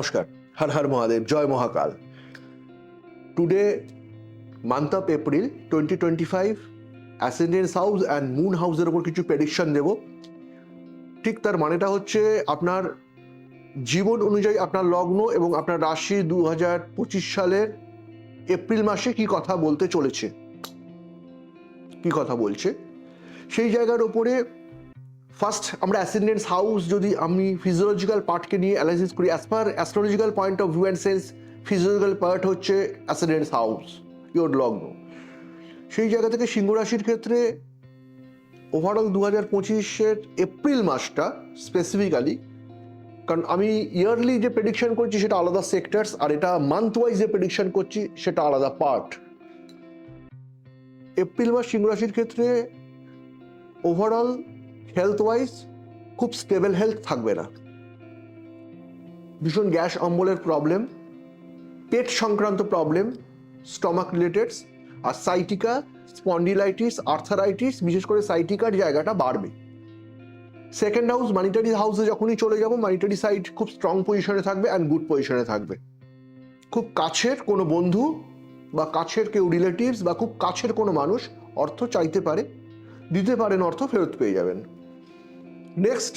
নমস্কার, হর হর মহাদেব, জয় Mahakal. Today month of April twenty twenty five ascendance house and moon হাউসের ওপর কিছু প্রেডিকশন দেব। ঠিক তার মানেটা হচ্ছে আপনার জীবন অনুযায়ী আপনার লগ্ন এবং আপনার রাশি দু হাজার পঁচিশ সালের এপ্রিল মাসে কি কথা বলতে চলেছে। কি কথা বলছে? সেই জায়গার ওপরে ফার্স্ট আমরা অ্যাসেন্ডেন্স হাউস যদি আমি ফিজিওলজিক্যাল পার্টকে নিয়ে অ্যানালাইসিস করি as per astrological point of view and sense physiological part হচ্ছে অ্যাসেন্ডেন্স হাউস ইয়োর লগ্ন সেই জায়গা থেকে সিংহ রাশির ক্ষেত্রে ওভারঅল দু হাজার পঁচিশের এপ্রিল মাসটা স্পেসিফিক্যালি কারণ আমি ইয়ারলি যে প্রেডিকশন করছি সেটা আলাদা সেক্টরস আর এটা মান্থ ওয়াইজ যে প্রেডিকশন করছি সেটা আলাদা পার্ট এপ্রিল মাস সিংহ রাশির ক্ষেত্রে ওভারঅল হেলথ ওয়াইজ খুব স্টেবল হেলথ থাকবে না। ভীষণ গ্যাস, অম্বলের প্রবলেম পেট সংক্রান্ত প্রবলেম স্টমাক রিলেটেড আর সাইটিকা স্পন্ডিলাইটিস আর্থারাইটিস বিশেষ করে সাইটিকার জায়গাটা বাড়বে। সেকেন্ড হাউস মানিটারি হাউসে যখনই চলে যাব মানিটারি সাইড খুব স্ট্রং পজিশনে থাকবে অ্যান্ড গুড পজিশনে থাকবে। খুব কাছের কোনো বন্ধু বা কাছের কেউ রিলেটিভস বা খুব কাছের কোনো মানুষ অর্থ চাইতে পারে, দিতে পারেন অর্থ ফেরত পেয়ে যাবেন। নেক্সট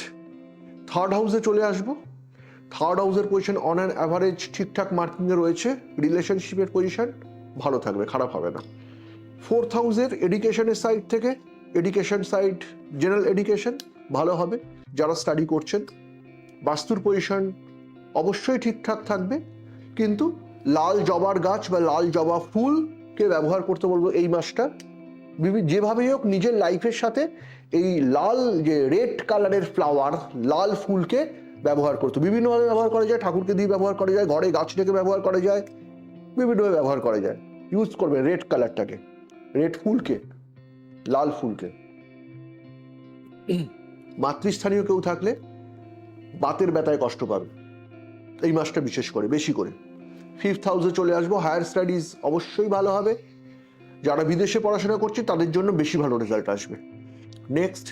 থার্ড হাউসে চলে আসব। থার্ড হাউসের পজিশন অন অ্যান অ্যাভারেজ ঠিকঠাক মার্কিংয়ে রয়েছে। রিলেশনশিপের পজিশন ভালো থাকবে, খারাপ হবে না। ফোর্থ হাউসের এডুকেশনের সাইড থেকে এডুকেশন সাইড জেনারেল এডুকেশন ভালো হবে। যারা স্টাডি করছেন, বাস্তুর পজিশন অবশ্যই ঠিকঠাক থাকবে। কিন্তু লাল জবার গাছ বা লাল জবা ফুলকে ব্যবহার করতে বলব এই মাসটা। যেভাবেই হোক নিজের লাইফের সাথে এই লাল যে রেড কালারের ফ্লাওয়ার লাল ফুলকে ব্যবহার করতো। বিভিন্নভাবে ব্যবহার করা যায়, ঠাকুরকে দিয়ে ব্যবহার করা যায়, ঘরে গাছ রেখে ব্যবহার করা যায়, বিভিন্নভাবে ব্যবহার করা যায়। ইউজ করবে রেড কালারটাকে রেড ফুলকে, লাল ফুলকে। মাতৃস্থানীয় কেউ থাকলে বাতের ব্যথায় কষ্ট পাবে। এই মাসটা বিশেষ করে, বেশি করে। ফিফথ হাউসে চলে আসব হায়ার স্টাডিজ অবশ্যই ভালো হবে। যারা বিদেশে পড়াশোনা করছে, তাদের জন্য বেশি ভালো রেজাল্ট আসবে। নেক্সট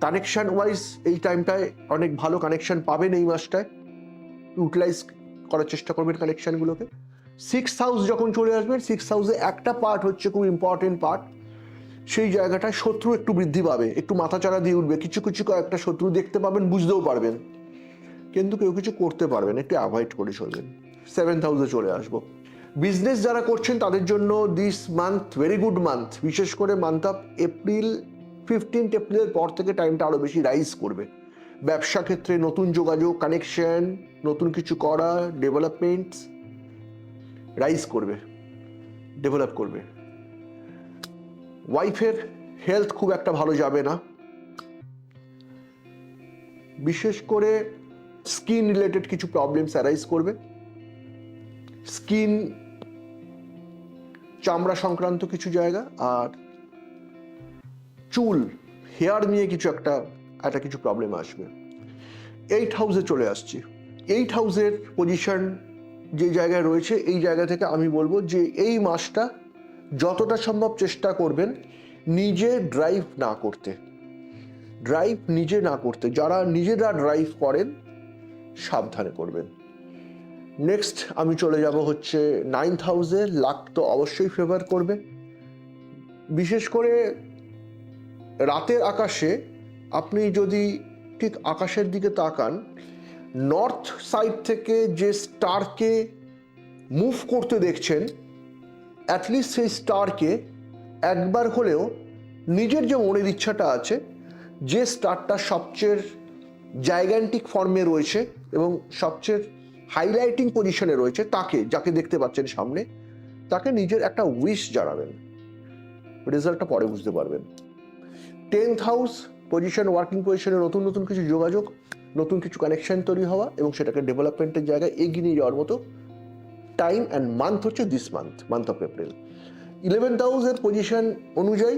কানেকশান ওয়াইজ এই টাইমটায় অনেক ভালো কানেকশান পাবেন এই মাসটায়। ইউটিলাইজ করার চেষ্টা করবেন কানেকশনগুলোকে সিক্স হাউস যখন চলে আসবেন সিক্স হাউসে একটা পার্ট হচ্ছে খুব ইম্পর্টেন্ট পার্ট সেই জায়গাটায় শত্রু একটু বৃদ্ধি পাবে। একটু মাথাচাড়া দিয়ে উঠবে। কিছু কিছু কয়েকটা শত্রু দেখতে পাবেন, বুঝতেও পারবেন। কিন্তু কেউ কিছু করতে পারবেন, একটু অ্যাভয়েড করে চলবেন। সেভেন্থ হাউসে চলে আসব। বিজনেস যারা করছেন তাদের জন্য this month very good month বিশেষ করে মান্থ অফ এপ্রিল ফিফটিন্থ এপ্রিলের পর থেকে টাইমটা আরও বেশি রাইজ করবে। ব্যবসা ক্ষেত্রে নতুন যোগাযোগ কানেকশন নতুন কিছু করা ডেভেলপমেন্টস রাইজ করবে ডেভেলপ করবে। ওয়াইফের হেলথ খুব একটা ভালো যাবে না। বিশেষ করে স্কিন রিলেটেড কিছু প্রবলেমস অ্যারাইজ করবে। স্কিন চামড়া সংক্রান্ত কিছু জায়গা আর চুল হেয়ার নিয়ে কিছু একটা একটা কিছু প্রবলেম আসবে। এইট হাউসে চলে আসছি। এইট হাউসের পজিশন যে জায়গায় রয়েছে, এই জায়গা থেকে আমি বলব যে এই মাসটা যতটা সম্ভব চেষ্টা করবেন নিজে ড্রাইভ না করতে। ড্রাইভ নিজে না করতে। যারা নিজেরা ড্রাইভ করেন, সাবধানে করবেন। নেক্সট আমি চলে যাব হচ্ছে নাইন্থ হাউসে লাক তো অবশ্যই ফেভার করবে। বিশেষ করে রাতের আকাশে আপনি যদি ঠিক আকাশের দিকে তাকান নর্থ সাইড থেকে যে স্টারকে মুভ করতে দেখছেন অ্যাটলিস্ট সেই স্টারকে একবার হলেও নিজের যে মনের ইচ্ছাটা আছে, যে স্টারটা সবচেয়ে জাইগ্যান্টিক ফর্মে রয়েছে এবং সবচেয়ে হাইলাইটিং পজিশনে রয়েছে তাকে, যাকে দেখতে পাচ্ছেন সামনে, তাকে নিজের একটা উইশ জানাবেন। রেজাল্টটা পরে বুঝতে পারবেন। টেন্থ হাউস পজিশন ওয়ার্কিং পজিশনে নতুন নতুন কিছু যোগাযোগ, নতুন কিছু কানেকশন তৈরি হওয়া এবং সেটাকে ডেভেলপমেন্টের জায়গায় এগিয়ে নিয়ে যাওয়ার মতো টাইম অ্যান্ড মান্থ হচ্ছে this month month of April eleventh হাউসের পজিশন অনুযায়ী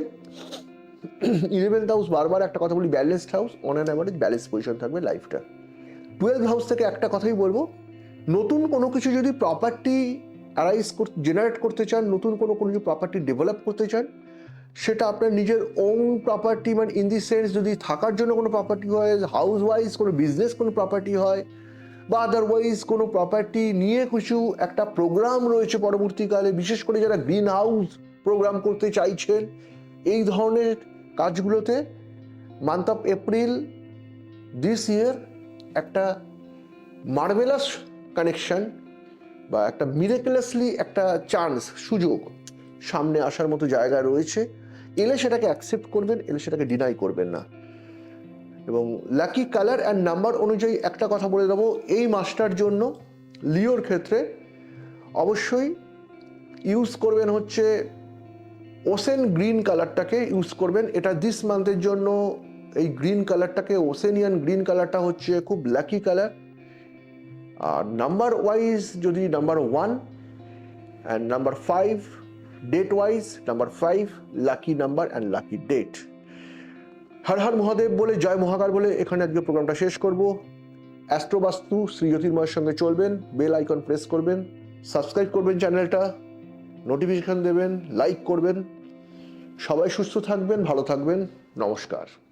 ইলেভেন্থ হাউস বারবার একটা কথা বলি balanced house on an average balance position থাকবে লাইফটা টুয়েলভ হাউস থেকে একটা কথাই বলব নতুন কোনো কিছু যদি প্রপার্টি অ্যারাইজ করতে জেনারেট করতে চান, নতুন কোনো কোনো কিছু প্রপার্টি ডেভেলপ করতে চান, সেটা আপনার নিজের ওন প্রপার্টি মানে ইন দি সেন্স যদি থাকার জন্য কোনো প্রপার্টি হয় হাউস ওয়াইজ কোনো বিজনেস কোনো প্রপার্টি হয়, বা আদারওয়াইজ কোনো প্রপার্টি নিয়ে কিছু একটা প্রোগ্রাম রয়েছে পরবর্তীকালে, বিশেষ করে যারা গ্রিন হাউস প্রোগ্রাম করতে চাইছেন, এই ধরনের কাজগুলোতে month of April this year একটা মার্ভেলাস কানেকশন বা একটা মিরেকুলাসলি একটা চান্স সুযোগ সামনে আসার মতো জায়গা রয়েছে। এলে সেটাকে অ্যাকসেপ্ট করবেন, এলে সেটাকে ডিনাই করবেন না। এবং লাকি কালার অ্যান্ড নাম্বার অনুযায়ী একটা কথা বলে দেবো, এই মাসটার জন্য লিওর ক্ষেত্রে অবশ্যই ইউজ করবেন হচ্ছে ওসেন গ্রিন কালারটাকে ইউজ করবেন। এটা দিস মান্থের জন্য এই গ্রিন কালারটাকে ওসেনিয়ান গ্রিন কালারটা হচ্ছে খুব লাকি কালার আর নাম্বার ওয়াইজ যদি number one and number five date wise number five lucky number and lucky date Har Har Mahadev বলে, জয় মহাকার বলে এখানে আজকে প্রোগ্রামটা শেষ করব। অ্যাস্ট্রোবাস্তু শ্রী জ্যোতির্ময়ের সঙ্গে চলবেন, বেল আইকন প্রেস করবেন, সাবস্ক্রাইব করবেন চ্যানেলটা, নোটিফিকেশান দেবেন, লাইক করবেন। সবাই সুস্থ থাকবেন, ভালো থাকবেন, নমস্কার।